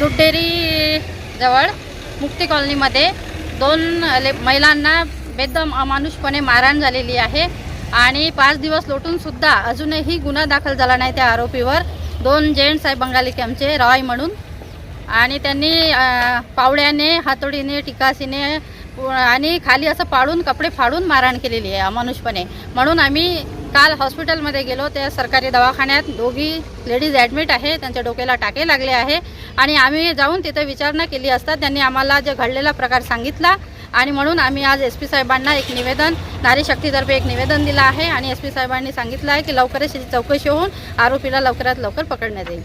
दुधडेरी जवळ मुक्ती कॉलनीमध्ये दोन ले महिलांना बेदम अमानुषपणे मारहाण झालेली आहे आणि पाच दिवस लोटूनसुद्धा अजूनही गुन्हा दाखल झाला नाही त्या आरोपीवर. दोन जेंट्स आहे बंगाली कॅम्पचे रॉय म्हणून आणि त्यांनी पावड्याने हातोडीने टिकासीने आणि खाली असं पाडून कपडे फाडून मारहाण केलेली आहे अमानुषपणे. म्हणून आम्ही काल हॉस्पिटलमध्ये गेलो त्या सरकारी दवाखान्यात. दोघी लेडीज ॲडमिट आहे त्यांच्या डोक्याला टाके लागले आहे. आणि आम्ही जाऊन तिथे विचारणा केली असता त्यांनी आम्हाला जे घडलेला प्रकार सांगितला. आणि म्हणून आम्ही आज एस पी साहेबांना एक निवेदन नारी शक्तीतर्फे एक निवेदन दिलं आहे. आणि एस पी साहेबांनी सांगितलं आहे की लवकरच चौकशी होऊन आरोपीला लवकरात लवकर पकडण्यात येईल.